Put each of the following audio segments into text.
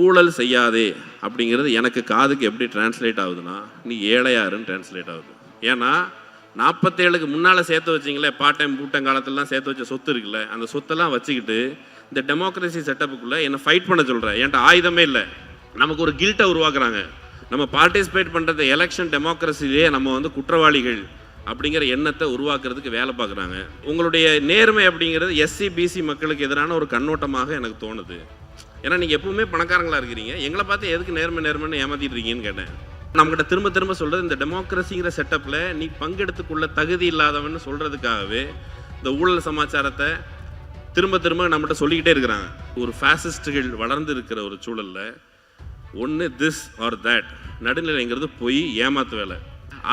ஊழல் செய்யாதே அப்படிங்கிறது எனக்கு காதுக்கு எப்படி டிரான்ஸ்லேட் ஆகுதுன்னா நீ ஏழையாருன்னு டிரான்ஸ்லேட் ஆகுது. ஏன்னா நாற்பத்தேழுக்கு முன்னால் சேர்த்து வச்சிங்களே பார்ட் டைம் பூட்டம் காலத்துலலாம் சேர்த்து வச்ச சொத்து இருக்குல்ல அந்த சொத்தெல்லாம் வச்சுக்கிட்டு இந்த டெமோக்ரஸி செட்டப்புக்குள்ளே என்னை ஃபைட் பண்ண சொல்கிறேன் என்கிட்ட ஆயுதமே இல்லை. நமக்கு ஒரு கில்ட்டை உருவாக்குறாங்க. நம்ம பார்ட்டிசிபேட் பண்ணுறது எலெக்ஷன் டெமோக்ரஸிலேயே நம்ம வந்து குற்றவாளிகள் அப்படிங்கிற எண்ணத்தை உருவாக்குறதுக்கு வேலை பார்க்குறாங்க. உங்களுடைய நேர்மை அப்படிங்கிறது எஸ்சி பிசி மக்களுக்கு எதிரான ஒரு கண்ணோட்டமாக எனக்கு தோணுது. ஏன்னா நீங்கள் எப்பவுமே பணக்காரங்களாக இருக்கிறீங்க. எங்களை பார்த்து எதுக்கு நேர்மை நேர்மைன்னு ஏமாத்திட்டு இருக்கீங்கன்னு கேட்டேன். நம்மகிட்ட திரும்ப திரும்ப சொல்கிறது இந்த டெமோக்ரஸிங்கிற செட்டப்பில் நீ பங்கெடுத்துக்குள்ள தகுதி இல்லாதவன்னு சொல்கிறதுக்காகவே இந்த ஊழல் சமாச்சாரத்தை திரும்ப திரும்ப நம்மகிட்ட சொல்லிக்கிட்டே இருக்கிறாங்க. ஒரு ஃபேசிஸ்டுகள் வளர்ந்து இருக்கிற ஒரு சூழலில் ஒன்று திஸ் ஆர் தட் நடுநிலைங்கிறது பொய் ஏமாத்து வேலை.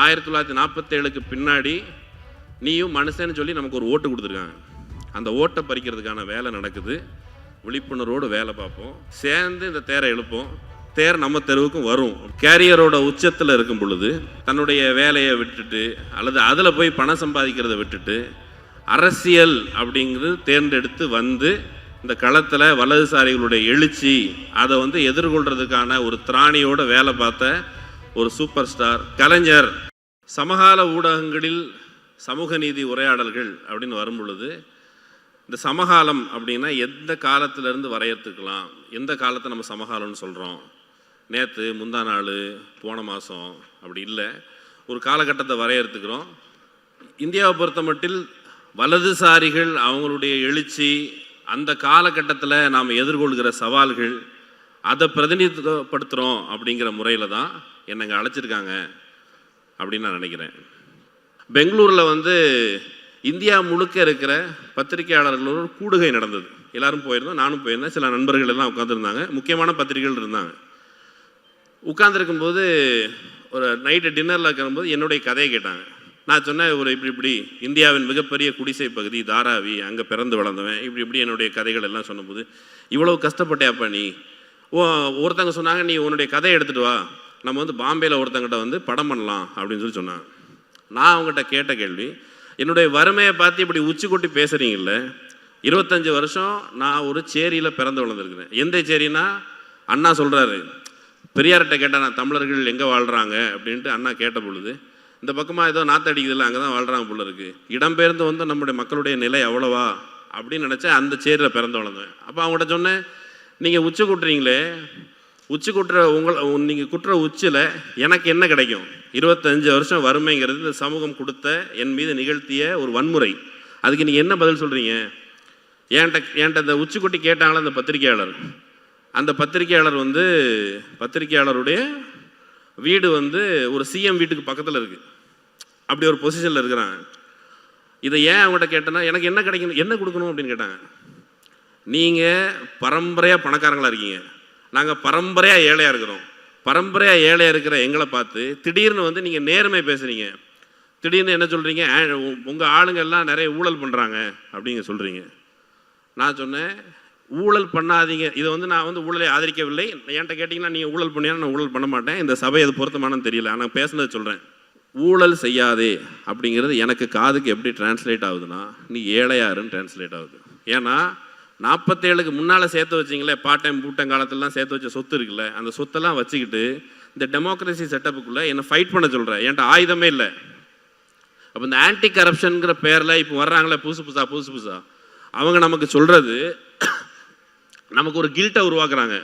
ஆயிரத்தி தொள்ளாயிரத்தி நாற்பத்தேழுக்கு பின்னாடி நீயும் மனுஷன்னு சொல்லி நமக்கு ஒரு ஓட்டு கொடுத்துருக்காங்க. அந்த ஓட்டை பறிக்கிறதுக்கான வேலை நடக்குது. விழிப்புணர்வோடு வேலை பார்ப்போம். சேர்ந்து இந்த தேரை எழுப்போம். தேர் நம்ம தெருவுக்கும் வரும். கேரியரோட உச்சத்தில் இருக்கும் பொழுது தன்னுடைய வேலையை விட்டுட்டு அல்லது அதில் போய் பணம் சம்பாதிக்கிறத விட்டுட்டு அரசியல் அப்படிங்கிறது தேர்ந்தெடுத்து வந்து இந்த களத்தில் வலதுசாரிகளுடைய எழுச்சி அதை வந்து எதிர்கொள்றதுக்கான ஒரு திராணியோட வேலை பார்த்த ஒரு சூப்பர் ஸ்டார் கலைஞர். சமகால ஊடகங்களில் சமூக நீதி உரையாடல்கள் அப்படின்னு வரும் பொழுது இந்த சமகாலம் அப்படின்னா எந்த காலத்திலேருந்து வரையறுத்துக்கலாம்? எந்த காலத்தை நம்ம சமகாலம்னு சொல்கிறோம் நேற்று முந்தா நாள் போன மாதம் அப்படி இல்லை. ஒரு காலகட்டத்தை வரையறுத்துக்கிறோம். இந்தியாவை பொறுத்த மட்டில் வலதுசாரிகள் அவங்களுடைய எழுச்சி அந்த காலகட்டத்தில் நாம் எதிர்கொள்கிற சவால்கள் அதை பிரதிநிதித்துவப்படுத்துகிறோம் அப்படிங்கிற முறையில் தான் என்னங்க அழைச்சிருக்காங்க அப்படின்னு நான் நினைக்கிறேன். பெங்களூரில் வந்து இந்தியா முழுக்க இருக்கிற பத்திரிகையாளர்களோட கூடுகை நடந்தது. எல்லாரும் போயிருந்தோம் நானும் போயிருந்தேன் சில நண்பர்கள் எல்லாம் உட்காந்துருந்தாங்க முக்கியமான பத்திரிகைகள் இருந்தாங்க. உட்காந்துருக்கும் போது ஒரு நைட்டு டின்னரில் இருக்கும்போது என்னுடைய கதையை கேட்டாங்க. நான் சொன்னேன் ஒரு இப்படி இப்படி இந்தியாவின் மிகப்பெரிய குடிசை பகுதி தாராவி அங்கே பிறந்து வளர்ந்தவன் இப்படி இப்படி என்னுடைய கதைகள் எல்லாம் சொன்னபோது இவ்வளவு கஷ்டப்பட்டியாப்பா நீ. ஓ ஒருத்தங்க சொன்னாங்க நீ உன்னுடைய கதையை எடுத்துகிட்டு வா. நம்ம வந்து பாம்பேயில் ஒருத்தங்கிட்ட வந்து படம் பண்ணலாம் அப்படின்னு சொல்லி சொன்னாங்க. நான் அவங்ககிட்ட கேட்ட கேள்வி என்னுடைய வறுமையை பார்த்து இப்படி உச்சி கொட்டி பேசுகிறீங்கல்ல இருபத்தஞ்சு வருஷம் நான் ஒரு சேரியில் பிறந்து வளர்ந்துருக்கிறேன். எந்த சேரினா அண்ணா சொல்கிறாரு பெரியார்கிட்ட கேட்டால் நான் தமிழர்கள் எங்கே வாழ்கிறாங்க அப்படின்ட்டு அண்ணா கேட்ட பொழுது இந்த பக்கமாக ஏதோ நாத்து அங்கே தான் வாழ்கிறாங்க போல இருக்கு. இடம்பெயர்ந்து வந்து நம்முடைய மக்களுடைய நிலை அவ்வளவா? அப்படின்னு நினச்சா அந்த சேரியில் பிறந்து வளர்ந்தேன். அப்போ அவங்ககிட்ட சொன்னேன் நீங்கள் உச்சி கூட்டுறீங்களே உச்சி குட்டுற உங்களை நீங்கள் குற்ற உச்சியில் எனக்கு என்ன கிடைக்கும்? இருபத்தஞ்சு வருஷம் வறுமைங்கிறது இந்த சமூகம் கொடுத்த என் மீது நிகழ்த்திய ஒரு வன்முறை. அதுக்கு நீங்கள் என்ன பதில் சொல்கிறீங்க என்கிட்ட என்கிட்ட இந்த உச்சி கொட்டி கேட்டாங்களே அந்த பத்திரிகையாளர்? அந்த பத்திரிகையாளர் வந்து பத்திரிகையாளருடைய வீடு வந்து ஒரு சிஎம் வீட்டுக்கு பக்கத்தில் இருக்குது அப்படி ஒரு பொசிஷனில் இருக்கிறான். இதை ஏன் அவங்ககிட்ட கேட்டேன்னா எனக்கு என்ன கிடைக்கணும் என்ன கொடுக்கணும் அப்படின்னு கேட்டாங்க. நீங்கள் பரம்பரையாக பணக்காரங்களாக இருக்கீங்க. நாங்கள் பரம்பரையாக ஏழையாக இருக்கிறோம். பரம்பரையாக ஏழையாக இருக்கிற எங்களை பார்த்து திடீர்னு வந்து நீங்கள் நேர்மை பேசுகிறீங்க திடீர்னு என்ன சொல்கிறீங்க உங்கள் ஆளுங்க எல்லாம் நிறைய ஊழல் பண்ணுறாங்க அப்படிங்க சொல்கிறீங்க நான் சொன்னேன் ஊழல் பண்ணாதீங்க. இதை வந்து நான் வந்து ஊழலை ஆதரிக்கவில்லை. என்கிட்ட கேட்டிங்கன்னா நீங்கள் ஊழல் பண்ணியா? நான் ஊழல் பண்ண மாட்டேன். இந்த சபை அது பொருத்தமானு தெரியல. ஆனால் பேசுனது சொல்கிறேன் ஊழல் செய்யாதே அப்படிங்கிறது எனக்கு காதுக்கு எப்படி டிரான்ஸ்லேட் ஆகுதுன்னா நீ ஏழையாருன்னு டிரான்ஸ்லேட் ஆகுது. ஏன்னா நாற்பத்தேழுக்கு முன்னால் சேர்த்து வச்சிங்களே பார்ட் டைம் பூட்டம் காலத்துலலாம் சேர்த்து வச்ச சொத்து இருக்குல்ல அந்த சொத்தெல்லாம் வச்சுக்கிட்டு இந்த டெமோக்ரஸி செட்டப்புக்குள்ளே என்னை ஃபைட் பண்ண சொல்கிறேன் என்கிட்ட ஆயுதமே இல்லை. அப்போ இந்த ஆன்டி கரப்ஷனுங்கிற பேரில் இப்போ வர்றாங்களே புதுசு புதுசாக புதுசு புதுசாக அவங்க நமக்கு சொல்கிறது நமக்கு ஒரு கில்ட்டை உருவாக்குறாங்க.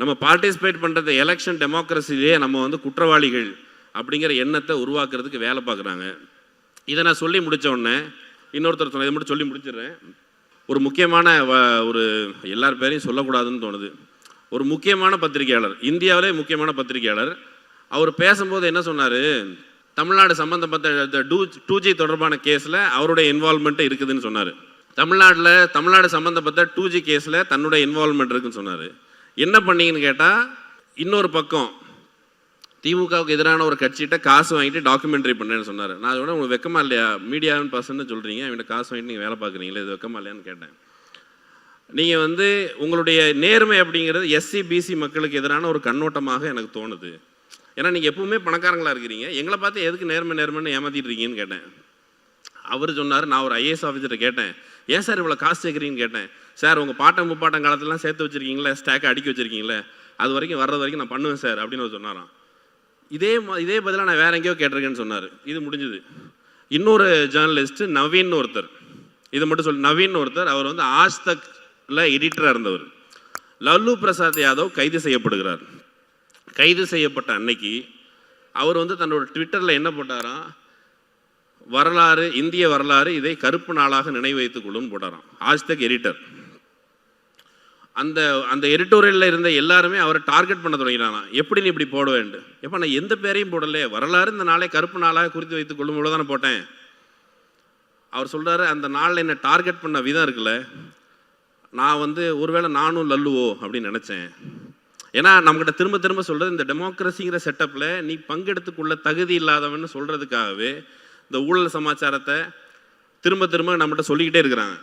நம்ம பார்ட்டிசிபேட் பண்ணுறது எலெக்ஷன் டெமோக்ரஸிலேயே நம்ம வந்து குற்றவாளிகள் அப்படிங்கிற எண்ணத்தை உருவாக்குறதுக்கு வேலை பார்க்குறாங்க. இதை நான் சொல்லி முடித்த உடனே இன்னொருத்தர் சொன்ன இதை மட்டும் சொல்லி முடிச்சிடுறேன். ஒரு முக்கியமான வ- ஒரு எல்லார் பேரையும் சொல்லக்கூடாதுன்னு தோணுது. ஒரு முக்கியமான பத்திரிகையாளர் இந்தியாவிலே முக்கியமான பத்திரிகையாளர் அவர் பேசும்போது என்ன சொன்னார்? தமிழ்நாடு சம்மந்தப்பட்ட டூ டூ ஜி தொடர்பான கேஸில் அவருடைய இன்வால்மெண்ட் இருக்குதுன்னு சொன்னார். தமிழ்நாட்டில் தமிழ்நாடு சம்மந்தப்பட்ட டூ ஜி கேஸில் தன்னுடைய இன்வால்மெண்ட் இருக்குன்னு சொன்னார். என்ன பண்ணீங்கன்னு கேட்டால் இன்னொரு பக்கம் திமுகவுக்கு எதிரான ஒரு கட்சிகிட்ட காசு வாங்கிட்டு டாக்குமெண்ட்ரி பண்ணேன்னு சொன்னார். நான் அதோட உங்களுக்கு வெக்கமா இல்லையா? மீடியாவின் பர்சன் சொல்கிறீங்க அவன்கிட்ட காசு வாங்கிட்டு நீங்கள் வேலை பார்க்குறீங்களே? இது வெக்கமா இல்லையான்னு கேட்டேன். நீங்கள் வந்து உங்களுடைய நேர்மை அப்படிங்கிறது எஸ்சி பிசி மக்களுக்கு எதிரான ஒரு கண்ணோட்டமாக எனக்கு தோணுது. ஏன்னா நீங்கள் எப்பவுமே பணக்காரங்களாக இருக்கிறீங்க. எங்களை பார்த்து எதுக்கு நேர்மை நேர்மைன்னு ஏமாத்திட்டு இருக்கீங்கன்னு கேட்டேன். அவர் சொன்னார் நான் ஒரு ஐஏஎஸ் ஆஃபீஸர்கிட்ட கேட்டேன். ஏன் சார் இவ்வளோ காசு சேர்க்குறீங்கன்னு கேட்டேன்? சார் உங்கள் பாட்டம் முப்பாட்டம் காலத்துலலாம் சேர்த்து வச்சுருக்கீங்களே? ஸ்டாக்கை அடுக்கி வச்சுருக்கீங்களே? அது வரைக்கும் வர்றது வரைக்கும் நான் பண்ணுவேன் சார் அப்படின்னு அவர் சொன்னாராம். இதே இதே பதிலாக நான் வேற எங்கேயோ கேட்டிருக்கேன்னு சொன்னார். இது முடிஞ்சுது. இன்னொரு ஜேர்னலிஸ்ட் நவீன் ஒருத்தர். இதை மட்டும் சொல்லி நவீன் ஒருத்தர் அவர் வந்து ஆஜ்தக்ல எடிட்டராக இருந்தவர். லல்லு பிரசாத் யாதவ் கைது செய்யப்படுகிறார். கைது செய்யப்பட்ட அன்னைக்கு அவர் வந்து தன்னோட ட்விட்டரில் என்ன போட்டாராம் வரலாறு இந்திய வரலாறு இதை கருப்பு நாளாக நினைவு வைத்துக் கொள்ளுன்னு போட்டாராம். ஆஸ்தக் எடிட்டர் அந்த அந்த எடிட்டோரியலில் இருந்த எல்லாருமே அவரை டார்கெட் பண்ண தொடங்கினானா? எப்படி நீ இப்படி போட வேண்டும் எப்போ நான் எந்த பேரையும் போடலையே வரலாறு இந்த நாளை கருப்பு நாளாக குறித்து வைத்துக் கொள்ளும் தானே போட்டேன். அவர் சொல்கிறாரு அந்த நாளில் என்னை டார்கெட் பண்ண விதம் இருக்குல்ல. நான் வந்து ஒருவேளை நானும் லல்லுவோ அப்படின்னு நினச்சேன். ஏன்னா நம்மகிட்ட திரும்ப திரும்ப சொல்கிறது இந்த டெமோக்ரஸிங்கிற செட்டப்பில் நீ பங்கெடுத்துக்குள்ள தகுதி இல்லாதவன்னு சொல்கிறதுக்காகவே இந்த ஊழல் சமாச்சாரத்தை திரும்ப திரும்ப நம்மகிட்ட சொல்லிக்கிட்டே இருக்கிறாங்க.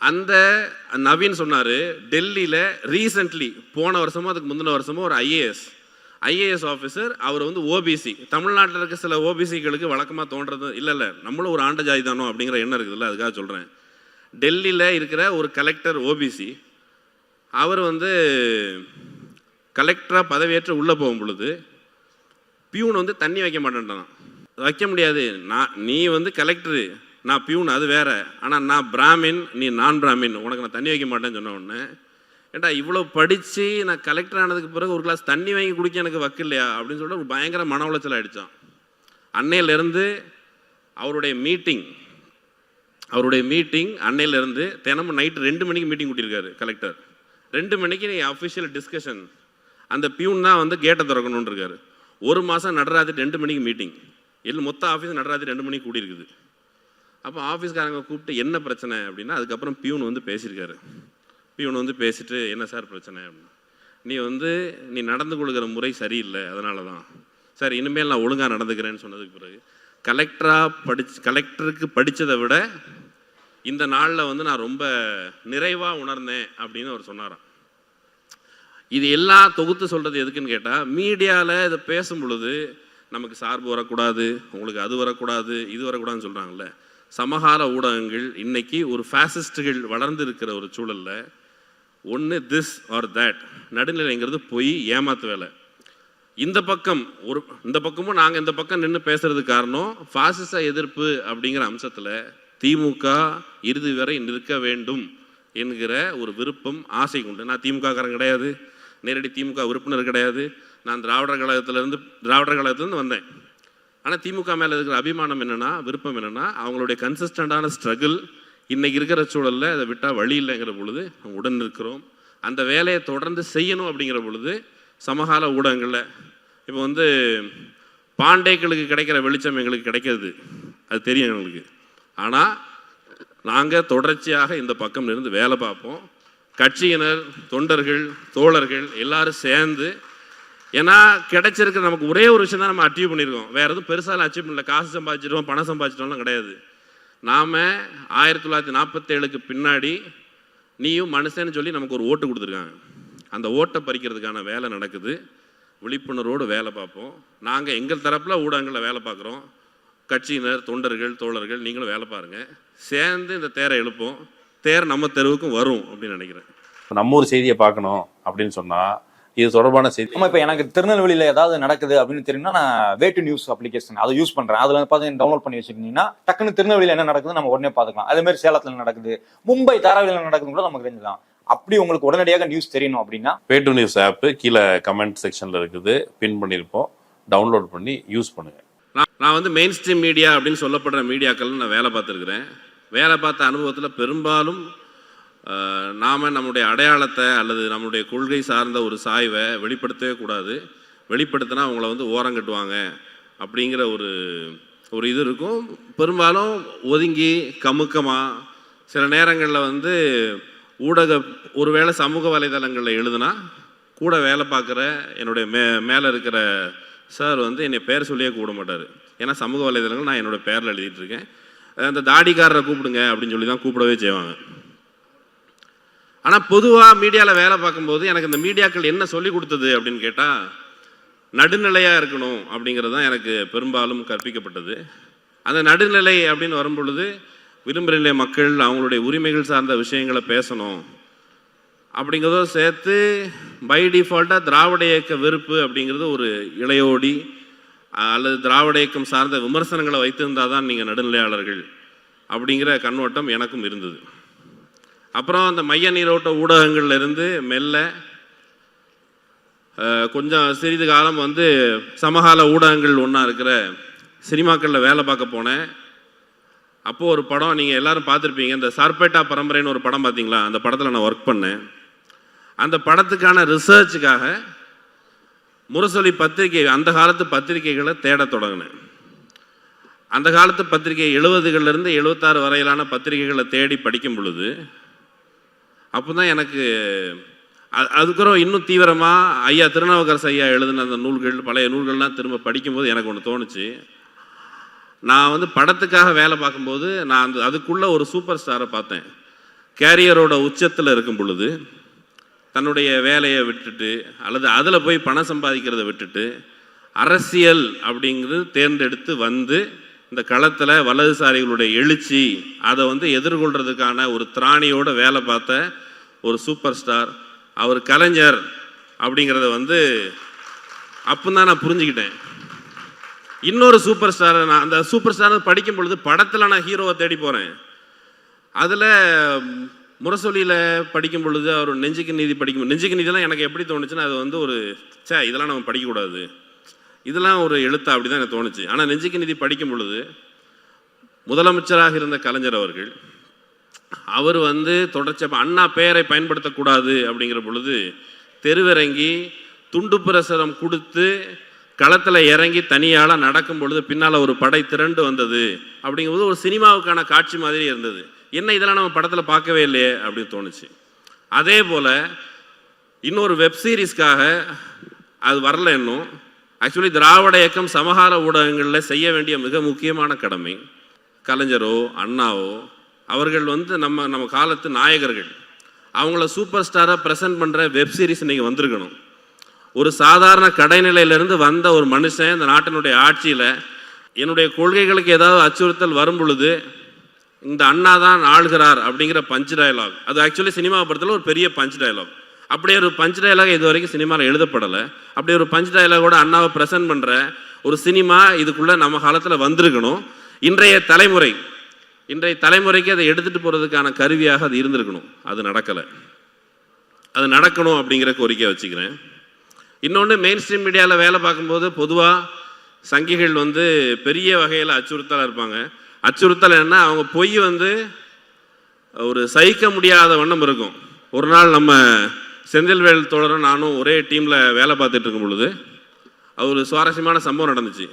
அந்த நவீன் சொன்னார் டெல்லியில் ரீசெண்ட்லி போன வருஷமோ அதுக்கு முந்தின வருஷமோ ஒரு ஐஏஎஸ் ஐஏஎஸ் ஆஃபீஸர் அவர் வந்து ஓபிசி தமிழ்நாட்டில் இருக்க சில ஓபிசிகளுக்கு வழக்கமாக தோன்றது இல்லை இல்லை நம்மளும் ஒரு ஆண்ட ஜாதி தானோ அப்படிங்கிற எண்ணம் இருக்குதுல்ல அதுக்காக சொல்கிறேன் டெல்லியில் இருக்கிற ஒரு கலெக்டர் ஓபிசி அவர் வந்து கலெக்டராக பதவியேற்று உள்ளே போகும் பொழுது பியூன் வந்து தண்ணி வைக்க மாட்டேன்ட்டான் வைக்க முடியாது. நான் நீ வந்து கலெக்டரு நான் பியூன் அது வேற. ஆனால் நான் பிராமின் நீ நான் பிராமின் உனக்கு நான் தண்ணி வைக்க மாட்டேன்னு சொன்ன உடனே ஏண்டா இவ்வளோ படித்து நான் கலெக்டர் ஆனதுக்கு பிறகு ஒரு கிளாஸ் தண்ணி வாங்கி குடிக்க எனக்கு வக்கு இல்லையா? அப்படின்னு சொல்லிட்டு ஒரு பயங்கர மன உளைச்சல் ஆகிடுச்சான் அன்னையிலேருந்து அவருடைய மீட்டிங் அவருடைய மீட்டிங் அன்னையிலேருந்து தினமும் நைட்டு ரெண்டு மணிக்கு மீட்டிங் கூட்டியிருக்காரு கலெக்டர் ரெண்டு மணிக்கு நீ அஃபிஷியல் டிஸ்கஷன் அந்த பியூன் தான் வந்து கேட்டை திறக்கணுன்னு இருக்காரு. ஒரு மாதம் நடராத்திரி ரெண்டு மணிக்கு மீட்டிங் இல்லை மொத்த ஆஃபீஸ் நடராத்திரி ரெண்டு மணிக்கு கூட்டியிருக்குது அப்போ ஆஃபீஸ்காரங்க கூப்பிட்டு என்ன பிரச்சனை? அப்படின்னா அதுக்கப்புறம் பியூன் வந்து பேசியிருக்காரு. பியூன் வந்து பேசிட்டு என்ன சார் பிரச்சனை? அப்படின்னா. நீ வந்து நீ நடந்து கொள்கிற முறை சரியில்லை அதனால தான் சார் இனிமேல் நான் ஒழுங்காக நடந்துக்கிறேன்னு சொன்னதுக்கு பிறகு கலெக்டராக படிச்சு கலெக்டருக்கு படித்ததை விட இந்த நாளில் வந்து நான் ரொம்ப நிறைவாக உணர்ந்தேன் அப்படின்னு அவர் சொன்னாராம். இது எல்லாம் தொகுத்து சொல்கிறது எதுக்குன்னு கேட்டால் மீடியாவில் இதை பேசும் பொழுது நமக்கு சார்பு வரக்கூடாது உங்களுக்கு அது வரக்கூடாது இது வரக்கூடாதுன்னு சொல்கிறாங்கல்ல சமகால ஊடகங்கள் இன்னைக்கு ஒரு ஃபேசிஸ்டுகள் வளர்ந்து இருக்கிற ஒரு சூழலில் ஒன்று திஸ் ஆர் தட் நடுநிலைங்கிறது பொய் ஏமாத்து வேலை. இந்த பக்கம் ஒரு இந்த பக்கமும் நாங்கள் இந்த பக்கம் நின்று பேசுறது காரணம் ஃபாசிச எதிர்ப்பு அப்படிங்கிற அம்சத்தில் திமுக இறுதி வரை நிற்க வேண்டும் என்கிற ஒரு விருப்பம் ஆசை உண்டு. நான் திமுகக்காரன் கிடையாது. நேரடி திமுக உறுப்பினர் கிடையாது. நான் திராவிடர் கழகத்திலேருந்து திராவிடர் கழகத்திலேருந்து வந்தேன். ஆனால் திமுக மேலே இருக்கிற அபிமானம் என்னென்னா விருப்பம் என்னென்னா அவங்களுடைய கன்சிஸ்டண்டான ஸ்ட்ரகிள் இன்றைக்கி இருக்கிற சூழலில் அதை விட்டால் வழி இல்லைங்கிற பொழுது நம்ம உடன் இருக்கிறோம். அந்த வேலையை தொடர்ந்து செய்யணும் அப்படிங்கிற பொழுது சமகால ஊடகங்களில் இப்போ வந்து பாண்டேக்களுக்கு கிடைக்கிற வெளிச்சம் எங்களுக்கு கிடைக்கிறது அது தெரியும் எங்களுக்கு. ஆனால் நாங்கள் தொடர்ச்சியாக இந்த பக்கம் இருந்து வேலை பார்ப்போம். கட்சியினர் தொண்டர்கள் தோழர்கள் எல்லாரும் சேர்ந்து ஏன்னா கிடைச்சிருக்கிற நமக்கு ஒரே ஒரு விஷயம் தான் நம்ம அச்சீவ் பண்ணியிருக்கோம் வேறு எதுவும் பெருசாக அச்சீவ் பண்ணல. காசு சம்பாதிச்சிருவோம் பணம் சம்பாதிச்சிட்டோம்லாம் கிடையாது. நாம் ஆயிரத்தி தொள்ளாயிரத்தி நாற்பத்தேழுக்கு பின்னாடி நீயும் மனுஷன்னு சொல்லி நமக்கு ஒரு ஓட்டு கொடுத்துருக்காங்க. அந்த ஓட்டை பறிக்கிறதுக்கான வேலை நடக்குது. விழிப்புணர்வோடு வேலை பார்ப்போம். நாங்கள் எங்கள் தரப்பில் ஊடகங்களில் வேலை பார்க்குறோம். கட்சியினர் தொண்டர்கள் தோழர்கள் நீங்களும் வேலை பாருங்கள் சேர்ந்து இந்த தேரை எழுப்போம். தேர் நம்ம தெருவுக்கும் வரும் அப்படின்னு நினைக்கிறேன். நம்ம ஒரு செய்தியை பார்க்கணும் அப்படின்னு சொன்னால் இது தொடர்பான செய்தி. ஆமா இப்ப எனக்கு திருநெல்வேலியில ஏதாவது நடக்குது அப்படின்னு தெரியும்னா நான் வேட்டு நியூஸ் அப்ளிகேஷன் அதை யூஸ் பண்றேன். அதுல பார்த்து டவுன்லோட் பண்ணி வச்சுக்கிட்டீங்கன்னா டக்குன்னு திருநெல்வேலியில என்ன நடக்குது நம்ம உடனே பார்த்துக்கலாம் அதே மாதிரி சேலத்துல நடக்குது? மும்பை தாராவில நடக்குது கூட நமக்கு தெரிஞ்சுக்கலாம். அப்படி உங்களுக்கு உடனடியாக நியூஸ் தெரியணும் அப்படின்னா பேட்டு நியூஸ் ஆப் கீழே கமெண்ட் செக்ஷன்ல இருக்குது. பின் பண்ணியிருப்போம். டவுன்லோட் பண்ணி யூஸ் பண்ணுங்க. நான் வந்து மெயின் ஸ்ட்ரீம் மீடியா அப்படின்னு சொல்லப்படுற மீடியாக்கள் நான் வேலை பார்த்துருக்குறேன். வேலை பார்த்த அனுபவத்தில் பெரும்பாலும் நாம நம்முடைய அடையாளத்தை அல்லது நம்முடைய கொள்கை சார்ந்த ஒரு சாய்வை வெளிப்படுத்தவே கூடாது. வெளிப்படுத்தினா அவங்கள வந்து ஓரம் கட்டுவாங்க அப்படிங்கிற ஒரு ஒரு இது இருக்கும். பெரும்பாலும் ஒதுங்கி கமுக்கமாக சில நேரங்களில் வந்து ஊடக ஒருவேளை சமூக வலைதளங்களில் எழுதுனா கூட வேலை பார்க்குற என்னுடைய மே மேலே இருக்கிற சார் வந்து என்னை பேர் சொல்லியே கூப்பிட மாட்டார். ஏன்னா சமூக வலைதளங்கள் நான் என்னோட பேரில் எழுதிட்டுருக்கேன் அந்த தாடிக்காரரை கூப்பிடுங்க அப்படின்னு சொல்லி தான் கூப்பிடவே செய்வாங்க. ஆனால் பொதுவாக மீடியாவில் வேலை பார்க்கும்போது எனக்கு இந்த மீடியாக்கள் என்ன சொல்லி கொடுத்தது அப்படின்னு கேட்டால் நடுநிலையாக இருக்கணும் அப்படிங்கிறது தான் எனக்கு பெரும்பாலும் கற்பிக்கப்பட்டது. அந்த நடுநிலை அப்படின்னு வரும்பொழுது விளிம்புநிலை மக்கள் அவங்களுடைய உரிமைகள் சார்ந்த விஷயங்களை பேசணும். அப்படிங்கிறதோ சேர்த்து பை டிஃபால்ட்டாக திராவிட இயக்க வெறுப்பு அப்படிங்கிறது ஒரு இளையோடி அல்லது திராவிட இயக்கம் சார்ந்த விமர்சனங்களை வைத்திருந்தால் தான் நீங்கள் நடுநிலையாளர்கள் அப்படிங்கிற கண்ணோட்டம் எனக்கும் இருந்தது. அப்புறம் அந்த மைய நீரோட்ட ஊடகங்கள்ல இருந்து மெல்ல கொஞ்சம் சிறிது காலம் வந்து சமகால ஊடகங்கள் ஒன்றா இருக்கிற சினிமாக்களில் வேலை பார்க்க போனேன். அப்போது ஒரு படம் நீங்கள் எல்லாரும் பார்த்துருப்பீங்க இந்த சார்பேட்டா பரம்பரைன்னு ஒரு படம் பார்த்தீங்களா? அந்த படத்தில் நான் ஒர்க் பண்ணேன். அந்த படத்துக்கான ரிசர்ச்சுக்காக முரசொலி பத்திரிகை அந்த காலத்து பத்திரிகைகளை தேடத் தொடங்கினேன். அந்த காலத்து பத்திரிகை எழுபதுகள்லேருந்து எழுபத்தாறு வரையிலான பத்திரிகைகளை தேடி படிக்கும் பொழுது அப்போ தான் எனக்கு அதுக்கப்புறம் இன்னும் தீவிரமாக ஐயா திருநாவுக்கரசு ஐயா எழுதின அந்த நூல்கள் பழைய நூல்கள்லாம் திரும்ப படிக்கும்போது எனக்கு ஒன்று தோணுச்சு. நான் வந்து படத்துக்காக வேலை பார்க்கும்போது நான் அந்த அதுக்குள்ளே ஒரு சூப்பர் ஸ்டாரை பார்த்தேன். கேரியரோட உச்சத்தில் இருக்கும் பொழுது தன்னுடைய வேலையை விட்டுட்டு அல்லது அதில் போய் பணம் சம்பாதிக்கிறத விட்டுட்டு அரசியல் அப்படிங்கிறது தேர்ந்தெடுத்து வந்து இந்த களத்தில் வலதுசாரிகளுடைய எழுச்சி அதை வந்து எதிர்கொள்கிறதுக்கான ஒரு திராணியோட வேலை பார்த்த ஒரு சூப்பர் ஸ்டார் அவர் கலைஞர் அப்படிங்கிறத வந்து அப்போ தான் நான் புரிஞ்சுக்கிட்டேன். இன்னொரு சூப்பர் ஸ்டாரை நான் அந்த சூப்பர் ஸ்டார் படிக்கும் பொழுது படத்தில் நான் ஹீரோவை தேடி போகிறேன் அதில் முரசொலியில் படிக்கும் பொழுது அவர் நெஞ்சுக்கு நீதி படிக்கும் நெஞ்சுக்கு நீதிலாம் எனக்கு எப்படி தோணுச்சுன்னா அது வந்து ஒரு சே இதெல்லாம் நம்ம படிக்கக்கூடாது. இதெல்லாம் ஒரு எழுத்தா அப்படி தான் எனக்கு தோணுச்சு. ஆனால் நெஞ்சுக்கு நிதி படிக்கும் பொழுது முதலமைச்சராக இருந்த கலைஞர் அவர்கள் அவர் வந்து தொடர்ச்சி அண்ணா பெயரை பயன்படுத்தக்கூடாது அப்படிங்கிற பொழுது தெருவிறங்கி துண்டு பிரசுரம் கொடுத்து களத்தில் இறங்கி தனியால் நடக்கும் பொழுது பின்னால் ஒரு படை திரண்டு வந்தது அப்படிங்கும்போது ஒரு சினிமாவுக்கான காட்சி மாதிரி இருந்தது. என்ன இதெல்லாம் நம்ம படத்தில் பார்க்கவே இல்லையே அப்படின்னு தோணுச்சு. அதே போல் இன்னொரு வெப் சீரிஸ்க்காக அது வரல இன்னும். ஆக்சுவலி திராவிட இயக்கம் சமகால ஊடகங்களில் செய்ய வேண்டிய மிக முக்கியமான கடமை. கலைஞரோ அண்ணாவோ அவர்கள் வந்து நம்ம நம்ம காலத்து நாயகர்கள். அவங்கள சூப்பர் ஸ்டாராக ப்ரெசென்ட் பண்ணுற வெப் சீரிஸ் வந்திருக்கணும். ஒரு சாதாரண கடைநிலையிலேருந்து வந்த ஒரு மனுஷன் இந்த நாட்டினுடைய ஆட்சியில் என்னுடைய கொள்கைகளுக்கு ஏதாவது அச்சுறுத்தல் வரும் பொழுது இந்த அண்ணா தான் ஆளுகிறார் அப்படிங்கிற பஞ்ச் டயலாக் அது ஆக்சுவலி சினிமா படத்தில் ஒரு பெரிய பஞ்ச் டயலாக் அப்படியே ஒரு பஞ்ச் டயலாக் இது வரைக்கும் சினிமாவில் எழுதப்படலை. அப்படி ஒரு பஞ்ச் டயலாகோட அண்ணாவை ப்ரெசென்ட் பண்ணுற ஒரு சினிமா இதுக்குள்ளே நம்ம காலத்தில் வந்திருக்கணும். இன்றைய தலைமுறை இன்றைய தலைமுறைக்கு அதை எடுத்துகிட்டு போகிறதுக்கான கருவியாக அது இருந்திருக்கணும். அது நடக்கலை. அது நடக்கணும் அப்படிங்கிற கோரிக்கை வச்சுக்கிறேன். இன்னொன்று மெயின் ஸ்ட்ரீம் மீடியாவில் வேலை பார்க்கும்போது பொதுவாக சங்கிகள் வந்து பெரிய வகையில் அச்சுறுத்தலாக இருப்பாங்க. அச்சுறுத்தல் என்ன அவங்க பொய் வந்து ஒரு சகிக்க முடியாத வண்ணம் இருக்கும். ஒரு நாள் நம்ம செந்தில்வேல் தோழரும் நானும் ஒரே டீமில் வேலை பார்த்துட்டு இருக்கும் பொழுது அது ஒரு சுவாரஸ்யமான சம்பவம் நடந்துச்சு.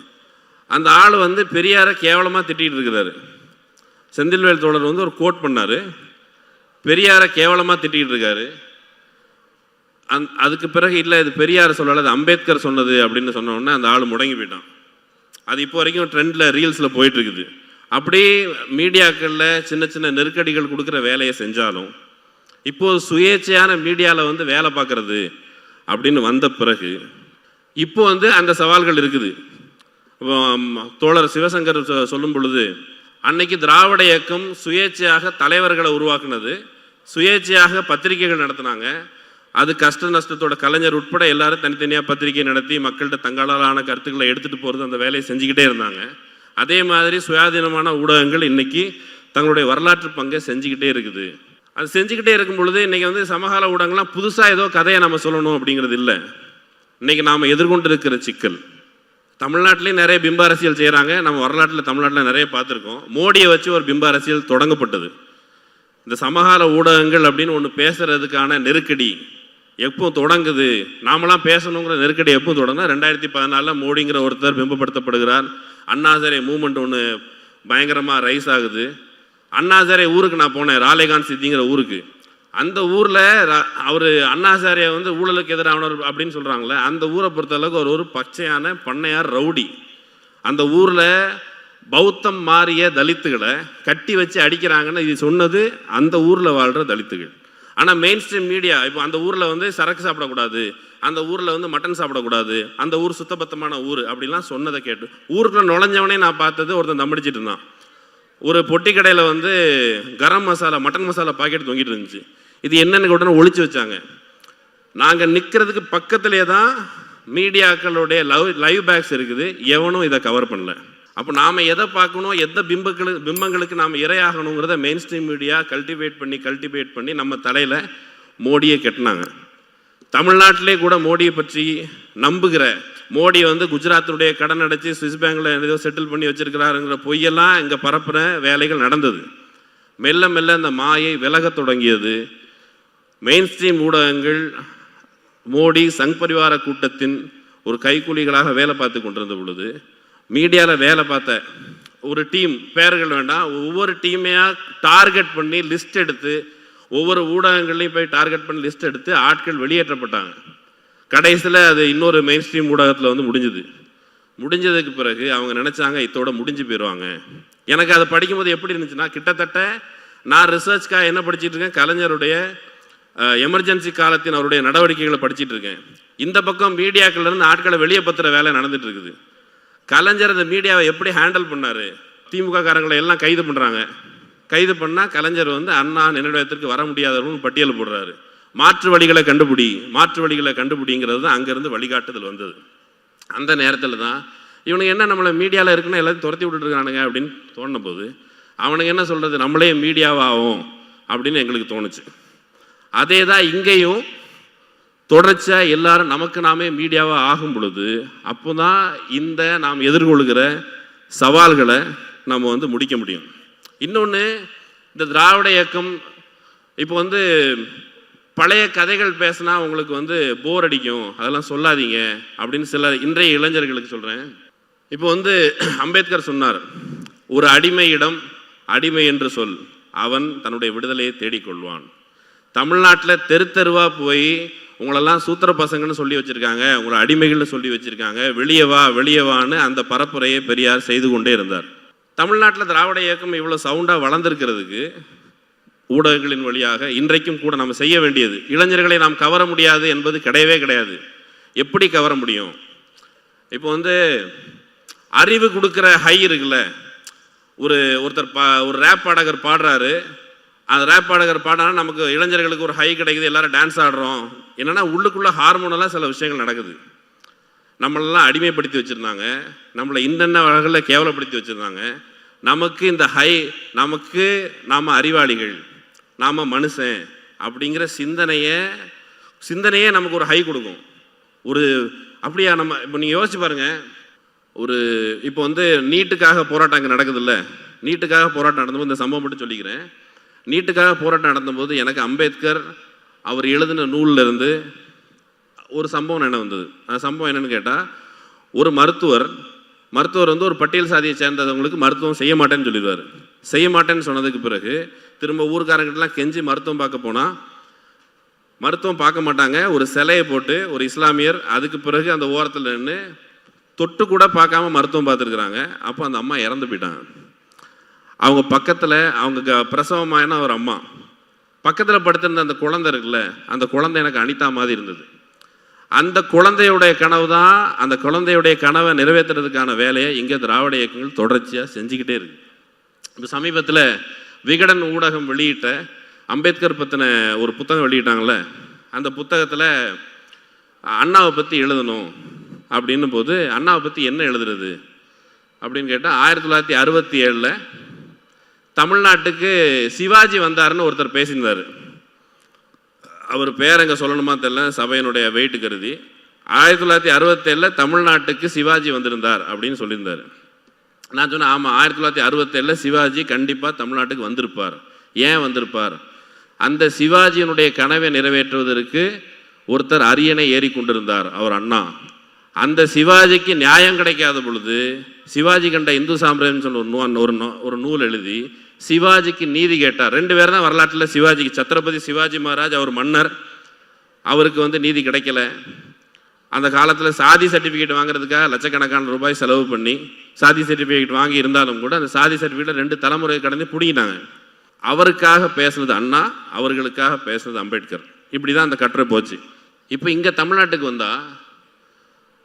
அந்த ஆள் வந்து பெரியாரை கேவலமாக திட்டிகிட்டு இருக்கிறாரு. செந்தில்வேல் தோழர் வந்து ஒரு கோட் பண்ணார். பெரியாரை கேவலமாக திட்டிகிட்டு இருக்காரு. அந் அதுக்கு பிறகு இல்லை இது பெரியார் சொல்லலை அது அம்பேத்கர் சொன்னது அப்படின்னு சொன்னோடனே அந்த ஆள் முடங்கி போயிட்டான். அது இப்போ வரைக்கும் ட்ரெண்டில் ரீல்ஸில் போயிட்டு இருக்குது. அப்படியே மீடியாக்களில் சின்ன சின்ன நெருக்கடிகள் கொடுக்குற வேலையை செஞ்சாலும் இப்போது சுயேட்சையான மீடியாவில் வந்து வேலை பார்க்குறது அப்படின்னு வந்த பிறகு இப்போ வந்து அந்த சவால்கள் இருக்குது. தோழர் சிவசங்கர் சொ- சொல்லும் பொழுது அன்னைக்கு திராவிட இயக்கம் சுயேட்சையாக தலைவர்களை உருவாக்குனது. சுயேட்சையாக பத்திரிகைகள் நடத்தினாங்க. அது கஷ்ட நஷ்டத்தோட கலைஞர் உட்பட எல்லாரும் தனித்தனியாக பத்திரிகை நடத்தி மக்கள்கிட்ட தங்களாலான கருத்துக்களை எடுத்துகிட்டு போகிறது அந்த வேலையை செஞ்சுக்கிட்டே இருந்தாங்க. அதே மாதிரி சுயாதீனமான ஊடகங்கள் இன்னைக்கு தங்களுடைய வரலாற்று பங்கை செஞ்சுக்கிட்டே இருக்குது. அது செஞ்சுக்கிட்டே இருக்கும் பொழுது இன்றைக்கி வந்து சமகால ஊடகங்கள்லாம் புதுசாக ஏதோ கதையை நம்ம சொல்லணும் அப்படிங்கிறது இல்லை. இன்றைக்கி நாம் எதிர்கொண்டு இருக்கிற சிக்கல். தமிழ்நாட்டிலையும் நிறைய பிம்ப அரசியல் செய்கிறாங்க நம்ம வரலாற்றில் தமிழ்நாட்டில் நிறைய பார்த்துருக்கோம். மோடியை வச்சு ஒரு பிம்ப அரசியல் தொடங்கப்பட்டது. இந்த சமகால ஊடகங்கள் அப்படின்னு ஒன்று பேசுகிறதுக்கான நெருக்கடி எப்போ தொடங்குது? நாமெல்லாம் பேசணுங்கிற நெருக்கடி எப்போ தொடங்கினா ரெண்டாயிரத்தி பதினாலில் மோடிங்கிற ஒருத்தர் பிம்பப்படுத்தப்படுகிறார். அண்ணாசரே மூமெண்ட் ஒன்று பயங்கரமாக ரைஸ் ஆகுது. அண்ணாசாரிய ஊருக்கு நான் போனேன் ராலேகான் சித்திங்கிற ஊருக்கு. அந்த ஊரில் அவர் அண்ணாசாரியை வந்து ஊழலுக்கு எதிரானவர் அப்படின்னு சொல்கிறாங்களே அந்த ஊரை பொறுத்தளவுக்கு அவர் ஒரு பச்சையான பண்ணையார் ரவுடி. அந்த ஊரில் பௌத்தம் மாறிய தலித்துகளை கட்டி வச்சு அடிக்கிறாங்கன்னு இது சொன்னது அந்த ஊரில் வாழ்கிற தலித்துகள். ஆனால் மெயின் ஸ்ட்ரீம் மீடியா இப்போ அந்த ஊரில் வந்து சரக்கு சாப்பிடக்கூடாது அந்த ஊரில் வந்து மட்டன் சாப்பிடக்கூடாது அந்த ஊர் சுத்தபத்தமான ஊர் அப்படிலாம் சொன்னதை கேட்டு ஊருக்குள்ள நுழைஞ்சவனே நான் பார்த்தது ஒருத்தன் தம்பிடிச்சிட்டு இருந்தான். ஒரு பொட்டி கடையில் வந்து கரம் மசாலா மட்டன் மசாலா பாக்கெட் தொங்கிட்டு இருந்துச்சு. இது என்னென்னு உடனே ஒழிச்சு வச்சாங்க. நாங்கள் நிற்கிறதுக்கு பக்கத்துலேயே தான் மீடியாக்களுடைய லவ் லைவ் பேக்ஸ் இருக்குது. எவனும் இதை கவர் பண்ணல. அப்போ நாம் எதை பார்க்கணும் எந்த பிம்பங்களுக்கு பிம்பங்களுக்கு நாம் இரையாகணுங்கிறத மெயின் ஸ்ட்ரீம் மீடியா கல்டிவேட் பண்ணி கல்டிவேட் பண்ணி நம்ம தலையில் மோடியை கட்டினாங்க. தமிழ்நாட்டிலே கூட மோடியை பற்றி நம்புகிற மோடி வந்து குஜராத்தினுடைய கடன் அடைச்சி சுவிஸ் பேங்கில் ஏதோ செட்டில் பண்ணி வச்சிருக்கிறாருங்கிற பொய்யெல்லாம் இங்கே பரப்புகிற வேலைகள் நடந்தது. மெல்ல மெல்ல இந்த மாயை விலகத் தொடங்கியது. மெயின் ஸ்ட்ரீம் ஊடகங்கள் மோடி சங் பரிவார கூட்டத்தின் ஒரு கைக்கூலிகளாக வேலை பார்த்து கொண்டிருந்த பொழுது மீடியாவில் வேலை பார்த்த ஒரு டீம் பெயர்கள் வேண்டாம் ஒவ்வொரு டீமையாக டார்கெட் பண்ணி லிஸ்ட் எடுத்து ஒவ்வொரு ஊடகங்கள்லையும் போய் டார்கெட் பண்ணி லிஸ்ட் எடுத்து ஆட்கள் வெளியேற்றப்பட்டாங்க. கடைசியில் அது இன்னொரு மெயின் ஸ்ட்ரீம் ஊடகத்தில் வந்து முடிஞ்சுது. முடிஞ்சதுக்கு பிறகு அவங்க நினச்சாங்க இதோட முடிஞ்சு போயிடுவாங்க எனக்கு அதை படிக்கும்போது எப்படி இருந்துச்சுன்னா கிட்டத்தட்ட நான் ரிசர்ச்க்காக என்ன படிச்சுட்டு இருக்கேன்? கலைஞருடைய எமர்ஜென்சி காலத்தின் அவருடைய நடவடிக்கைகளை படிச்சுட்டு இருக்கேன். இந்த பக்கம் மீடியாக்கள்லேருந்து ஆட்களை வெளியே பத்துற வேலை நடந்துட்டு இருக்குது. கலைஞர் அந்த மீடியாவை எப்படி ஹேண்டில் பண்ணார்? திமுக காரங்களை எல்லாம் கைது பண்ணுறாங்க கைது பண்ணால் கலைஞர் வந்து அண்ணா நினைவிடத்திற்கு வர முடியாதவர்கள் பட்டியல் போடுறாரு. மாற்று வழிகளை கண்டுபிடி மாற்று வழிகளை கண்டுபிடிங்கிறது தான் அங்கேருந்து வழிகாட்டுதல் வந்தது. அந்த நேரத்தில் தான் இவனுக்கு என்ன நம்மளை மீடியாவில் இருக்குன்னு எல்லாத்தையும் துரத்தி விட்டுட்டு இருக்கானுங்க அப்படின்னு தோணும்போது போது அவனுக்கு என்ன சொல்கிறது நம்மளே மீடியாவாகும் அப்படின்னு எங்களுக்கு தோணுச்சு. அதே தான் இங்கேயும் தொடர்ச்சியாக எல்லாரும் நமக்கு நாமே மீடியாவாக ஆகும் பொழுது அப்போ தான் இந்த நாம் எதிர்கொள்கிற சவால்களை நம்ம வந்து முடிக்க முடியும். இன்னொன்று இந்த திராவிட இயக்கம் இப்போ வந்து பழைய கதைகள் பேசினா உங்களுக்கு வந்து போர் அடிக்கும். அதெல்லாம் சொல்லாதீங்க அப்படின்னு சில இன்றைய இளைஞர்களுக்கு சொல்கிறேன் இப்போ வந்து அம்பேத்கர் சொன்னார் ஒரு அடிமையிடம் அடிமை என்று சொல். அவன் தன்னுடைய விடுதலையை தேடிக்கொள்வான் தமிழ்நாட்டில் தெரு தெருவாக போய் உங்களெல்லாம் சூத்திர பசங்கன்னு சொல்லி வச்சுருக்காங்க. உங்களை அடிமைகள்னு சொல்லி வச்சுருக்காங்க. வெளியே வா வெளியே வான்னு அந்த பரப்புரையை பெரியார் செய்து கொண்டே இருந்தார். தமிழ்நாட்டில் திராவிட இயக்கம் இவ்வளோ சவுண்டாக வளர்ந்துருக்கிறதுக்கு ஊடகங்களின் வழியாக இன்றைக்கும் கூட நம்ம செய்ய வேண்டியது இளைஞர்களை நாம் கவர முடியாது என்பது கிடையவே கிடையாது. எப்படி கவர முடியும்? இப்போ வந்து அறிவு கொடுக்குற ஹை இருக்குல்ல ஒரு ஒருத்தர் பா ஒரு ரேப் பாடகர் பாடுறாரு அந்த ரேப் பாடகர் பாடினா நமக்கு இளைஞர்களுக்கு ஒரு ஹை கிடைக்குது எல்லாரும் டான்ஸ் ஆடுறோம். என்னன்னா உள்ளுக்குள்ளே ஹார்மோனெல்லாம் சில விஷயங்கள் நடக்குது. நம்மளெல்லாம் அடிமைப்படுத்தி வச்சுருந்தாங்க. நம்மளை இன்னென்ன வகையில் கேவலப்படுத்தி வச்சுருந்தாங்க. நமக்கு இந்த ஹை நமக்கு நாம் அறிவாளிகள். நாம் மனுஷன் அப்படிங்கிற சிந்தனையை சிந்தனையே நமக்கு ஒரு ஹை கொடுக்கும். ஒரு அப்படியா நம்ம இப்போ நீங்கள் யோசிச்சு பாருங்க. ஒரு இப்போ வந்து நீட்டுக்காக போராட்டம் அங்கே நடக்குதுல்ல? நீட்டுக்காக போராட்டம் நடந்தபோது இந்த சம்பவம் மட்டும் சொல்லிக்கிறேன். நீட்டுக்காக போராட்டம் நடந்தபோது எனக்கு அம்பேத்கர் அவர் எழுதின நூல்லேருந்து ஒரு சம்பவம் என்ன வந்தது? அந்த சம்பவம் என்னன்னு கேட்டால் ஒரு மருத்துவர் மருத்துவர் வந்து ஒரு பட்டியல் சாதியை சேர்ந்தவங்களுக்கு மருத்துவம் செய்ய மாட்டேன்னு சொல்லிடுவார். செய்ய மாட்டேன்னு சொன்னதுக்கு பிறகு திரும்ப ஊருக்காரங்கிட்டலாம் கெஞ்சி மருத்துவம் பார்க்க போனால் மருத்துவம் பார்க்க மாட்டாங்க. ஒரு சிலையை போட்டு ஒரு இஸ்லாமியர் அதுக்கு பிறகு அந்த ஓரத்தில் நின்று தொட்டு கூட பார்க்காம மருத்துவம் பார்த்துருக்குறாங்க. அப்போ அந்த அம்மா இறந்து போயிட்டாங்க. அவங்க பக்கத்தில் அவங்க க- பிரசவமான ஒரு அம்மா. பக்கத்தில் படுத்திருந்த அந்த குழந்தை இருக்குல்ல அந்த குழந்தை எனக்கு அனிதா மாதிரி இருந்தது. அந்த குழந்தையுடைய கனவு தான் அந்த குழந்தையுடைய கனவை நிறைவேற்றுறதுக்கான வேலையை இங்கே திராவிட இயக்கங்கள் தொடர்ச்சியாக செஞ்சுக்கிட்டே இருக்கு. இப்போ சமீபத்தில் விகடன் ஊடகம் வெளியிட்ட அம்பேத்கர் பற்றின ஒரு புத்தகம் வெளியிட்டாங்கள்ல அந்த புத்தகத்தில் அண்ணாவை பற்றி எழுதணும் அப்படின்னும் போது அண்ணாவை பற்றி என்ன எழுதுறது? அப்படின்னு கேட்டால் ஆயிரத்தி தொள்ளாயிரத்தி அறுபத்தி ஏழில் தமிழ்நாட்டுக்கு சிவாஜி வந்தாருன்னு ஒருத்தர் பேசியிருந்தார். அவர் பேர் சொல்லணுமா தெரியல சபையினுடைய வெயிட்டு கருதி ஆயிரத்தி தொள்ளாயிரத்தி அறுபத்தேழில் தமிழ்நாட்டுக்கு சிவாஜி வந்திருந்தார் அப்படின்னு சொல்லியிருந்தார். நான் சொன்னேன் ஆமாம் ஆயிரத்தி தொள்ளாயிரத்தி அறுபத்தேழில் சிவாஜி கண்டிப்பாக தமிழ்நாட்டுக்கு வந்திருப்பார். ஏன் வந்திருப்பார்? அந்த சிவாஜியினுடைய கனவை நிறைவேற்றுவதற்கு ஒருத்தர் அரியணை ஏறி கொண்டிருந்தார் அவர் அண்ணா. அந்த சிவாஜிக்கு நியாயம் கிடைக்காத பொழுது சிவாஜி கண்ட இந்து சாம்ராஜ்யம் சொன்ன ஒரு நூ ஒரு நூ- ஒரு நூல் எழுதி சிவாஜிக்கு நீதி கேட்டார். ரெண்டு பேர் தான் வரலாற்றில் சிவாஜிக்கு சத்ரபதி சிவாஜி மகாராஜ் அவர் மன்னர் அவருக்கு வந்து நீதி கிடைக்கல. அந்த காலத்தில் சாதி சர்டிஃபிகேட் வாங்குறதுக்காக லட்சக்கணக்கான ரூபாய் செலவு பண்ணி சாதி சர்டிஃபிகேட் வாங்கி இருந்தாலும் கூட அந்த சாதி சர்டிஃபிகேட் ரெண்டு தலைமுறை கடந்து பிடிங்கிட்டாங்க. அவருக்காக பேசுனது அண்ணா அவர்களுக்காக பேசுனது அம்பேத்கர். இப்படி தான் அந்த கட்டுரை போச்சு. இப்போ இங்கே தமிழ்நாட்டுக்கு வந்தால்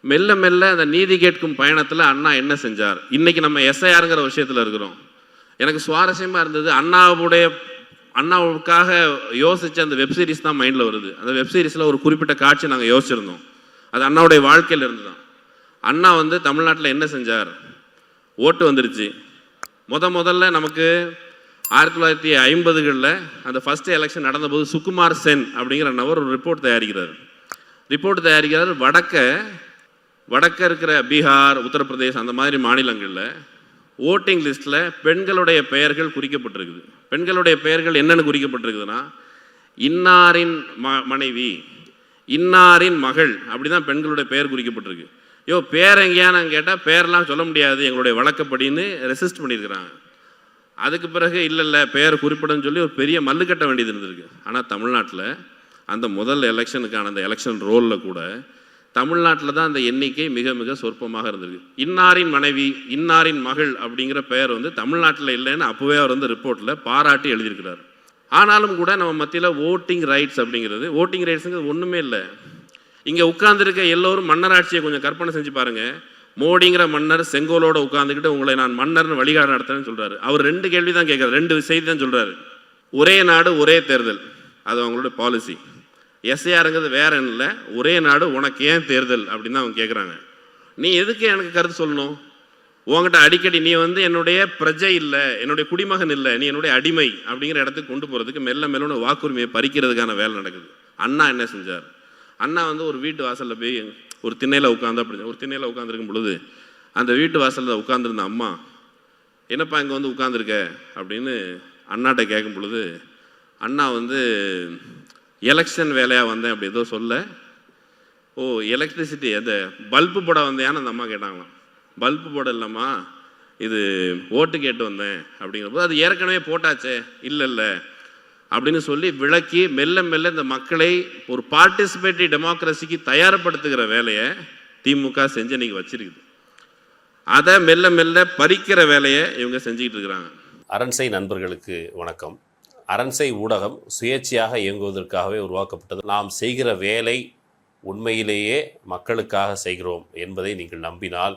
மெல்ல மெல்ல அந்த நீதி கேட்கும் பயணத்தில் அண்ணா என்ன செஞ்சார்? இன்றைக்கி நம்ம எஸ்ஐஆருங்கிற விஷயத்தில் இருக்கிறோம். எனக்கு சுவாரஸ்யமாக இருந்தது அண்ணாவுடைய அண்ணாவுக்காக யோசித்த அந்த வெப் சீரிஸ் தான் மைண்டில் வருது. அந்த வெப் சீரிஸில் ஒரு குறிப்பிட்ட காட்சி நாங்கள் யோசிச்சிருந்தோம். அது அண்ணாவுடைய வாழ்க்கையில இருந்து தான் அண்ணா வந்து தமிழ்நாட்டில் என்ன செஞ்சார்? ஓட்டு வந்துருச்சு. முத முதல்ல நமக்கு ஆயிரத்தி தொள்ளாயிரத்தி ஐம்பதுகளில் அந்த ஃபர்ஸ்ட் எலெக்ஷன் நடந்தபோது சுகுமார் சென் அப்படிங்கிற நபர் ஒரு ரிப்போர்ட் தயாரிக்கிறார். ரிப்போர்ட் தயாரிக்கிறார். வடக்க வடக்க இருக்கிற பீகார் உத்தரப்பிரதேஷ் அந்த மாதிரி மாநிலங்களில் ஓட்டிங் லிஸ்ட்டில் பெண்களுடைய பெயர்கள் குறிக்கப்பட்டிருக்குது. பெண்களுடைய பெயர்கள் என்னென்னு குறிக்கப்பட்டிருக்குதுன்னா இன்னாரின் ம மனைவி இன்னாரின் மகள் அப்படி தான் பெண்களுடைய பெயர் குறிக்கப்பட்டிருக்கு. யோ பேர் எங்கேயானு கேட்டால் பேரெலாம் சொல்ல முடியாது. எங்களுடைய வழக்கப்படின்னு ரெசிஸ்ட் பண்ணியிருக்கிறாங்க. அதுக்கு பிறகு இல்லை இல்லை பெயர் குறிப்பிடன்னு சொல்லி ஒரு பெரிய மல்லு கட்ட வேண்டியது இருந்திருக்கு. ஆனால் தமிழ்நாட்டில் அந்த முதல் எலெக்ஷனுக்கான அந்த எலெக்ஷன் ரோலில் கூட தமிழ்நாட்டில் தான் அந்த எண்ணிக்கை மிக மிக சொற்பமாக இருந்திருக்கு. இன்னாரின் மனைவி இன்னாரின் மகள் அப்படிங்கிற பெயர் வந்து தமிழ்நாட்டில் இல்லைன்னு அப்போவே அவர் வந்து ரிப்போர்ட்டில் பாராட்டி எழுதியிருக்கிறார். ஆனாலும் கூட நம்ம மத்தியில் ஓட்டிங் ரைட்ஸ் அப்படிங்கிறது ஓட்டிங் ரைட்ஸுங்கிறது ஒன்றுமே இல்லை. இங்கே உட்கார்ந்துருக்க எல்லோரும் மன்னராட்சியை கொஞ்சம் கற்பனை செஞ்சு பாருங்கள் மோடிங்கிற மன்னர் செங்கோலோட உட்காந்துக்கிட்டு உங்களை நான் மன்னர்னு வழிகாட நடத்துறேன்னு சொல்கிறாரு அவர் ரெண்டு கேள்வி தான் கேட்குறாரு. ரெண்டு செய்தி தான் சொல்கிறாரு ஒரே நாடு ஒரே தேர்தல். அது அவங்களோட பாலிசி எஸ்ஏஆருங்கிறது வேற இல்லை. ஒரே நாடு உனக்கு ஏன் தேர்தல்? அப்படின்னு தான் அவங்க கேட்குறாங்க நீ எதுக்கு எனக்கு கருத்து சொல்லணும்? உன்கிட்ட அடிக்கடி நீ வந்து என்னுடைய பிரஜை இல்லை என்னுடைய குடிமகன் இல்லை நீ என்னுடைய அடிமை அப்படிங்கிற இடத்துக்கு கொண்டு போகிறதுக்கு மெல்ல மெல்ல வாக்குரிமையை பறிக்கிறதுக்கான வேலை நடக்குது. அண்ணா என்ன செஞ்சார்? அண்ணா வந்து ஒரு வீட்டு வாசலில் போய் ஒரு திண்ணையில் உட்காந்து அப்படி ஒரு திண்ணையில் உட்காந்துருக்கும் பொழுது அந்த வீட்டு வாசலில் உட்காந்துருந்த அம்மா என்னப்பா இங்கே வந்து உட்காந்துருக்க அப்படின்னு அண்ணாட்ட கேட்கும் பொழுது அண்ணா வந்து எலெக்ஷன் வேலையாக வந்தேன் அப்படி ஏதோ சொல்ல ஓ எலக்ட்ரிசிட்டி அந்த பல்பு போட வந்தேன்னு அந்த அம்மா கேட்டாங்களாம். பல்பு போடலாமா? இது ஓட்டு கேட்டு வந்தேன் அப்படிங்கிறப்போ அது ஏற்கனவே போட்டாச்சே இல்லை இல்லை அப்படின்னு சொல்லி விளக்கி மெல்ல மெல்ல இந்த மக்களை ஒரு பார்ட்டிசிபேட்டரி டெமோக்ரஸிக்கு தயார்படுத்துகிற வேலையை திமுக செஞ்சு இன்னைக்கு வச்சிருக்குது. அதை மெல்ல மெல்ல பறிக்கிற வேலையை இவங்க செஞ்சுக்கிட்டு இருக்கிறாங்க. அரண்சை நண்பர்களுக்கு வணக்கம். அரண்சை ஊடகம் சுயேட்சையாக இயங்குவதற்காகவே உருவாக்கப்பட்டது. நாம் செய்கிற வேலை உண்மையிலேயே மக்களுக்காக செய்கிறோம் என்பதை நீங்கள் நம்பினால்